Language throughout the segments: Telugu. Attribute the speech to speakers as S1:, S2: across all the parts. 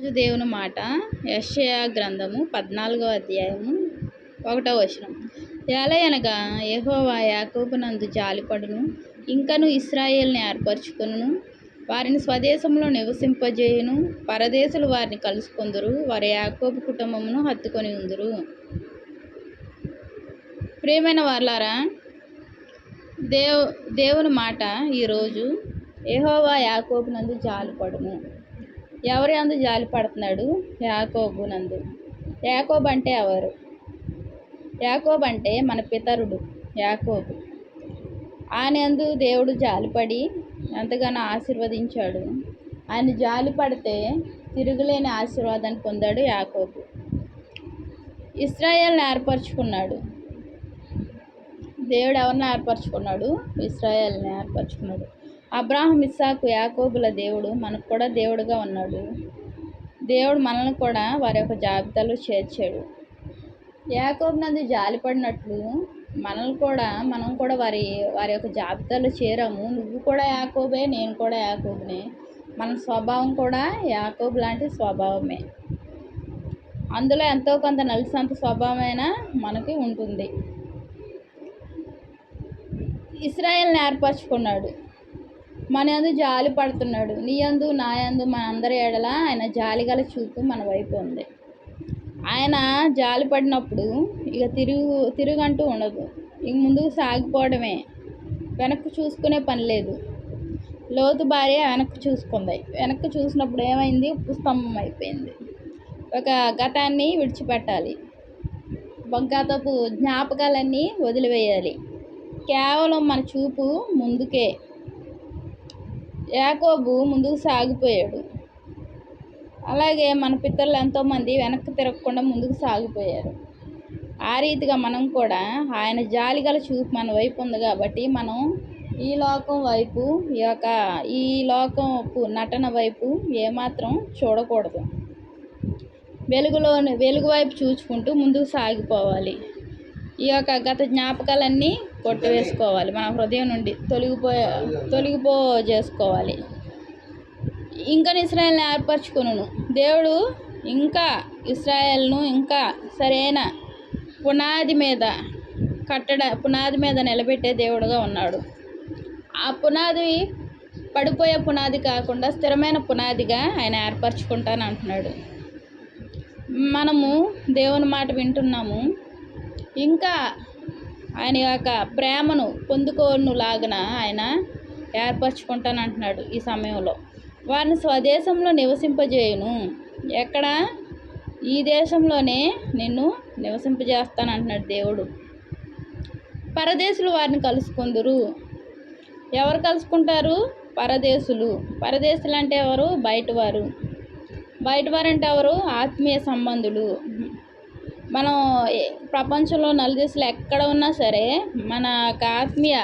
S1: రోజు దేవుని మాట యెషయా గ్రంథము పద్నాలుగో అధ్యాయము ఒకటో వచనం. ఎలయనగా యహోవా యాకోబునందు జాలిపడును ఇంకను ఇస్రాయేల్ని ఏర్పరచుకును వారిని స్వదేశంలో నివసింపజేయును పరదేశులు వారిని కలుసుకుందరు వారి యాకోబు కుటుంబమును హత్తుకొని ఉందురు. ప్రియమైన వాళ్ళారా దేవు దేవుని మాట ఈరోజు యెహోవా యాకోబునందు జాలిపడును. ఎవరి అందు జాలి పడుతున్నాడు? యాకోబు నందు. యాకోబు అంటే ఎవరు? యాకోబు అంటే మన పితరుడు యాకోబు. ఆయనందు దేవుడు జాలిపడి ఎంతగానో ఆశీర్వదించాడు. ఆయన జాలి పడితే తిరుగులేని ఆశీర్వాదాన్ని పొందాడు యాకోబు. ఇస్రాయల్ని ఏర్పరచుకున్నాడు. దేవుడు ఎవరిని ఏర్పరచుకున్నాడు? ఇస్రాయల్ని ఏర్పరచుకున్నాడు. అబ్రాహం ఇస్సాకు యాకోబుల దేవుడు మనకు కూడా దేవుడుగా ఉన్నాడు. దేవుడు మనల్ని కూడా వారి యొక్క జాబితాలో చేర్చాడు. యాకోబు నందు జాలిపడినట్లు మనల్ని కూడా మనం కూడా వారి వారి యొక్క జాబితాలో చేరాము. నువ్వు కూడా యాకోబే నేను కూడా యాకోబునే. మన స్వభావం కూడా యాకోబు లాంటి స్వభావమే. అందులో ఎంతో కొంత నలిసంత స్వభావమైన మనకి ఉంటుంది. ఇస్రాయల్ని ఏర్పరచుకున్నాడు. మన యందు జాలి పడుతున్నాడు. నీ యందు నా మన అందరి ఎడల ఆయన జాలి గల చూపు మన వైపు ఉంది. ఆయన జాలి పడినప్పుడు ఇక తిరుగు తిరుగంటూ ఉండదు. ఇక ముందుకు సాగిపోవడమే. వెనక్కి చూసుకునే పని లేదు. లోతు భార్య వెనక్కి చూసుకుంది. వెనక్కి చూసినప్పుడు ఏమైంది? స్తంభం అయిపోయింది. ఒక గతాన్ని విడిచిపెట్టాలి. గతపు జ్ఞాపకాలన్నీ వదిలివేయాలి. కేవలం మన చూపు ముందుకే యాకోబు ముందుకు సాగిపోయాడు. అలాగే మన పితరులు ఎంతోమంది వెనక్కి తిరగకుండా ముందుకు సాగిపోయారు. ఆ రీతిగా మనం కూడా ఆయన జాలిగల చూపు మన వైపు ఉంది కాబట్టి మనం ఈ లోకం వైపు ఈ యొక్క ఈ లోకపు నటన వైపు ఏమాత్రం చూడకూడదు. వెలుగులో వెలుగు వైపు చూసుకుంటూ ముందుకు సాగిపోవాలి. ఈ యొక్క గత జ్ఞాపకాలన్నీ కొట్టివేసుకోవాలి. మన హృదయం నుండి తొలగిపో తొలగిపో చేసుకోవాలి ఇంకా ఇస్రాయల్ని ఏర్పరచుకును దేవుడు ఇంకా ఇస్రాయల్ను ఇంకా సరైన పునాది మీద కట్టడ పునాది మీద నిలబెట్టే దేవుడుగా ఉన్నాడు. ఆ పునాది పడిపోయే పునాది కాకుండా స్థిరమైన పునాదిగా ఆయన ఏర్పరచుకుంటాను అంటున్నాడు. మనము దేవుని మాట వింటున్నాము. ఇంకా ఆయన యొక్క ప్రేమను పొందుకోను లాగన ఆయన ఏర్పరచుకుంటాను అంటున్నాడు ఈ సమయంలో. వారిని స్వదేశంలో నివసింపజేయును. ఎక్కడ? ఈ దేశంలోనే నిన్ను నివసింపజేస్తాను అంటున్నాడు దేవుడు. పరదేశులు వారిని కలుసుకుందరు. ఎవరు కలుసుకుంటారు? పరదేశులు. పరదేశులు అంటే ఎవరు? బయటవారు. బయటవారు అంటే ఎవరు? ఆత్మీయ సంబంధులు. మనం ప్రపంచంలో నలుదిశలు ఎక్కడ ఉన్నా సరే మన ఆత్మీయ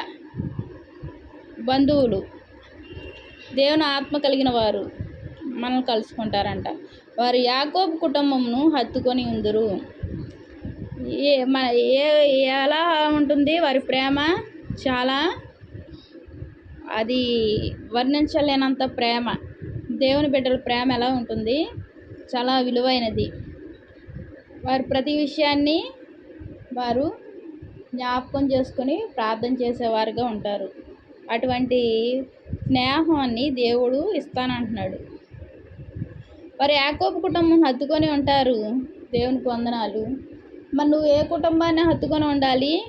S1: బంధువులు దేవుని ఆత్మ కలిగిన వారు మనల్ని కలుసుకుంటారంట. వారు యాకోబు కుటుంబంను హత్తుకొని ఉందరు. ఏ మన ఏ ఎలా ఉంటుంది? వారి ప్రేమ చాలా అది వర్ణించలేనంత ప్రేమ. దేవుని బిడ్డల ప్రేమ ఎలా ఉంటుంది? చాలా విలువైనది. వారు ప్రతి విషయాన్ని వారు జ్ఞాపకం చేసుకొని ప్రార్థన చేసేవారుగా ఉంటారు. అటువంటి స్నేహాన్ని దేవుడు ఇస్తానంటున్నాడు. వారు యాకోబు కుటుంబం హత్తుకొని ఉంటారు దేవునికి వందనాలు. మరి నువ్వు ఏ కుటుంబాన్ని హత్తుకొని ఉండాలి?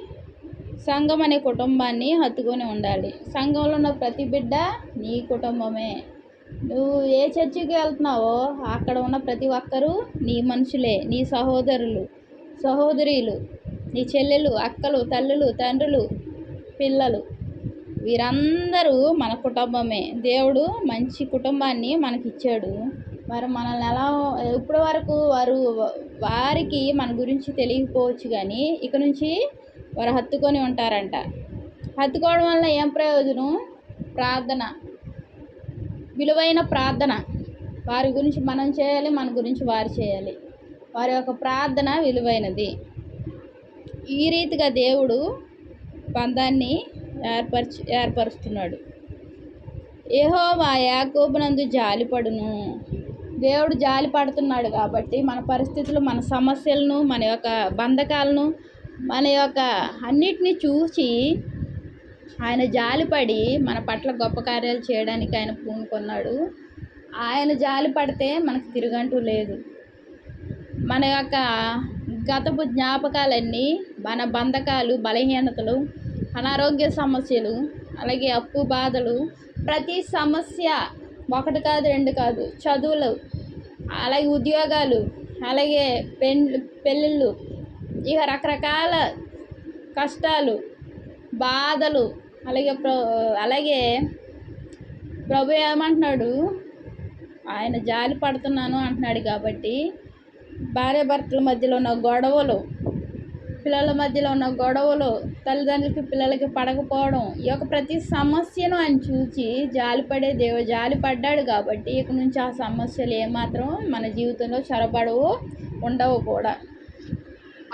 S1: సంఘం అనే కుటుంబాన్ని హత్తుకొని ఉండాలి. సంఘంలో ఉన్న ప్రతి బిడ్డ నీ కుటుంబమే. నువ్వు ఏ చర్చికి వెళ్తున్నావో అక్కడ ఉన్న ప్రతి ఒక్కరూ నీ మనుషులే నీ సహోదరులు సహోదరీలు నీ చెల్లెలు అక్కలు తల్లులు తండ్రులు పిల్లలు. వీరందరూ మన కుటుంబమే. దేవుడు మంచి కుటుంబాన్ని మనకిచ్చాడు. మరి మనల్ని ఎలా ఇప్పటి వరకు వారు వారికి మన గురించి తెలియకపోవచ్చు కానీ ఇక నుంచి వారు హత్తుకొని ఉంటారంట. హత్తుకోవడం వల్ల ఏం ప్రయోజనం? ప్రార్థన. విలువైన ప్రార్థన. వారి గురించి మనం చేయాలి మన గురించి వారు చేయాలి. వారి యొక్క ప్రార్థన విలువైనది. ఈ రీతిగా దేవుడు బంధాన్ని ఏర్పరచు ఏర్పరుస్తున్నాడు. యెహోవా యాకోబునందు జాలిపడును. దేవుడు జాలి పడుతున్నాడు కాబట్టి మన పరిస్థితులు మన సమస్యలను మన యొక్క బంధకాలను మన యొక్క అన్నిటినీ చూసి ఆయన జాలిపడి మన పట్ల గొప్ప కార్యాలు చేయడానికి ఆయన పూనుకున్నాడు ఆయన జాలి పడితే మనకు తిరుగంటూ లేదు. మన యొక్క గతపు జ్ఞాపకాలన్నీ మన బంధకాలు బలహీనతలు అనారోగ్య సమస్యలు అలాగే అప్పు బాధలు ప్రతి సమస్య ఒకటి కాదు రెండు కాదు చదువులు అలాగే ఉద్యోగాలు అలాగే పెండ్లు పెళ్ళిళ్ళు ఇక రకరకాల కష్టాలు బాధలు. అలాగే ప్ర అలాగే ప్రభు ఏమంటున్నాడు? ఆయన జాలి పడుతున్నాను అంటున్నాడు కాబట్టి భార్యాభర్తల మధ్యలో ఉన్న గొడవలు పిల్లల మధ్యలో ఉన్న గొడవలు తల్లిదండ్రులకి పిల్లలకి పడకపోవడం ఈ యొక్క ప్రతి సమస్యను ఆయన చూచి జాలిపడే దేవు జాలి పడ్డాడు కాబట్టి ఇక నుంచి ఆ సమస్యలు ఏమాత్రం మన జీవితంలో చొరబడవు ఉండవు కూడా.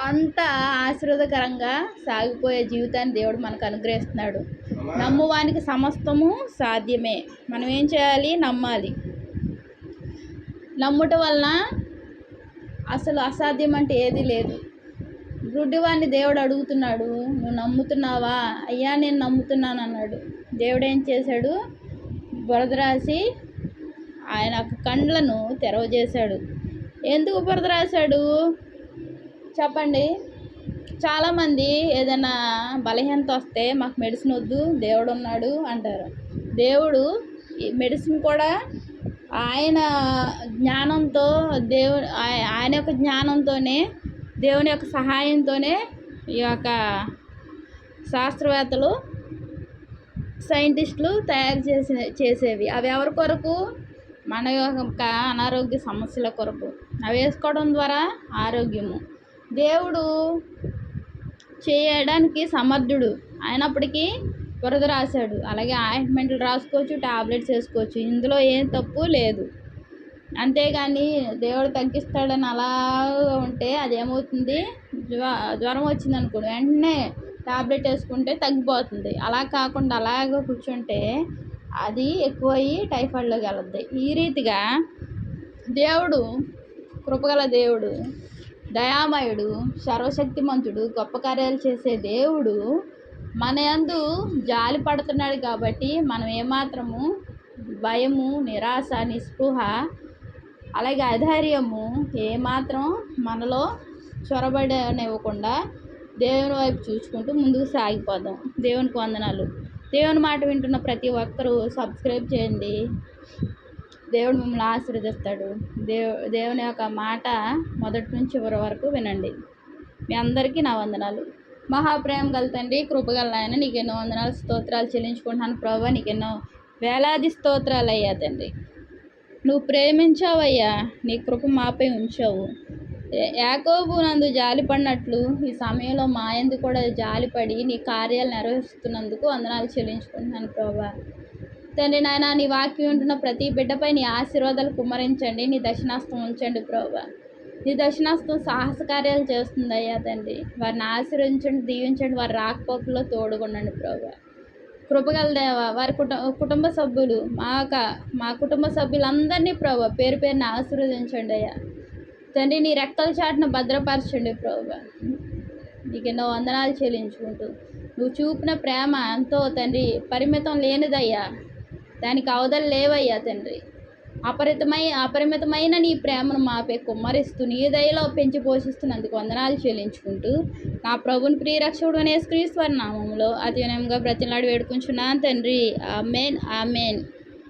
S1: అంత ఆశీర్వదకరంగా సాగిపోయే జీవితాన్ని దేవుడు మనకు అనుగ్రహిస్తున్నాడు. నమ్మువానికి సమస్తము సాధ్యమే. మనం ఏం చేయాలి? నమ్మాలి. నమ్ముట వలన అసలు అసాధ్యం అంటే ఏది లేదు. గుడ్డివాడిని దేవుడు అడుగుతున్నాడు నువ్వు నమ్ముతున్నావా? అయ్యా నేను నమ్ముతున్నాను అన్నాడు దేవుడు ఏం చేశాడు? బురద రాసి ఆయన కండ్లను తెరవజేశాడు. ఎందుకు బురద రాశాడు? చెప్పండి. చాలామంది ఏదైనా బలహీనత వస్తే మాకు మెడిసిన్ వద్దు దేవుడు ఉన్నాడు అంటారు. దేవుడు ఈ మెడిసిన్ కూడా ఆయన జ్ఞానంతో దేవు ఆయన యొక్క జ్ఞానంతోనే దేవుని యొక్క సహాయంతోనే ఈ యొక్క శాస్త్రవేత్తలు సైంటిస్టులు తయారు చేసే చేసేవి. అవి ఎవరి కొరకు? మన యొక్క అనారోగ్య సమస్యల కొరకు. అవి వేసుకోవడం ద్వారా ఆరోగ్యము. దేవుడు చేయడానికి సమర్థుడు. అయినప్పటికీ వరద రాశాడు. అలాగే ఆయింట్మెంట్లు రాసుకోవచ్చు టాబ్లెట్స్ వేసుకోవచ్చు. ఇందులో ఏం తప్పు లేదు. అంతేగాని దేవుడు తగ్గిస్తాడని అలా ఉంటే అది ఏమవుతుంది జ్వ జ్వరం వచ్చింది అనుకోండి. వెంటనే టాబ్లెట్ వేసుకుంటే తగ్గిపోతుంది. అలా కాకుండా అలాగే కూర్చుంటే అది ఎక్కువయ్యి టైఫాయిడ్లోకి వెళ్ళద్ది. ఈ రీతిగా దేవుడు కృపగల దేవుడు దయామయుడు సర్వశక్తిమంతుడు గొప్ప కార్యాలు చేసే దేవుడు మన యందు జాలి పడుతున్నాడు కాబట్టి మనం ఏమాత్రము భయము నిరాశ నిస్పృహ అలాగే అధైర్యము ఏమాత్రం మనలో చొరబడనివ్వకుండా దేవుని వైపు చూసుకుంటూ ముందుకు సాగిపోదాం. దేవునికి వందనాలు. దేవుని మాట వింటున్న ప్రతి ఒక్కరూ సబ్స్క్రైబ్ చేయండి. దేవుడు మిమ్మల్ని ఆశీర్వదిస్తాడు. దేవు దేవుని యొక్క మాట మొదటి నుంచి చివరి వరకు వినండి. మీ అందరికీ నా వందనాలు. మహాప్రేమ గల తండ్రి కృపగల ఆయన నీకు ఎన్నో వందనాలు స్తోత్రాలు చెల్లించుకుంటున్నాను. ప్రభు నీకు ఎన్నో వేలాది స్తోత్రాలు అయ్యా తండ్రి. నువ్వు ప్రేమించావయ్యా నీ కృప మాపై ఉంచావు. యా- యాకోబు నందు జాలిపడినట్లు ఈ సమయంలో మా ఎందు కూడా జాలిపడి నీ కార్యాలు నిర్వహిస్తున్నందుకు వందనాలు చెల్లించుకుంటున్నాను ప్రభా. తండ్రి నాయన నీ వాక్యం ఉంటున్న ప్రతి బిడ్డపై నీ ఆశీర్వాదాలు కుమ్మరించండి. నీ దర్శనాస్తం ఉంచండి ప్రభా. నీ దర్శనాస్తం సాహస కార్యాలు చేస్తుంది అయ్యా తండ్రి. వారిని ఆశీర్వదించండి దీవించండి వారి రాకపోకల్లో తోడుగుండండి ప్రభా. కృపగలదేవా వారి కుట కుటుంబ సభ్యులు మా యొక్క మా కుటుంబ సభ్యులందరినీ ప్రభా పేరు పేరుని ఆశీర్వదించండి అయ్యా. తండ్రి నీ రెక్కల చాటును భద్రపరచండి ప్రభా. నీకు ఎన్నో వందనాలు చెల్లించుకుంటూ నువ్వు చూపిన ప్రేమ ఎంతో తండ్రి పరిమితం లేనిదయ్యా. దానికి అవధలు లేవయ్యా తండ్రి. అపరితమై అపరిమితమైన నీ ప్రేమను మాపై కుమ్మరిస్తూ నీ దయలో పెంచి పోషిస్తున్నందుకు వందనాలు చెల్లించుకుంటూ నా ప్రభుని ప్రియరక్షకుడు అనే వారి నామంలో అతి వినయంగా బ్రతిలాడి వేడుకుంటున్నాను తండ్రి. Amen amen.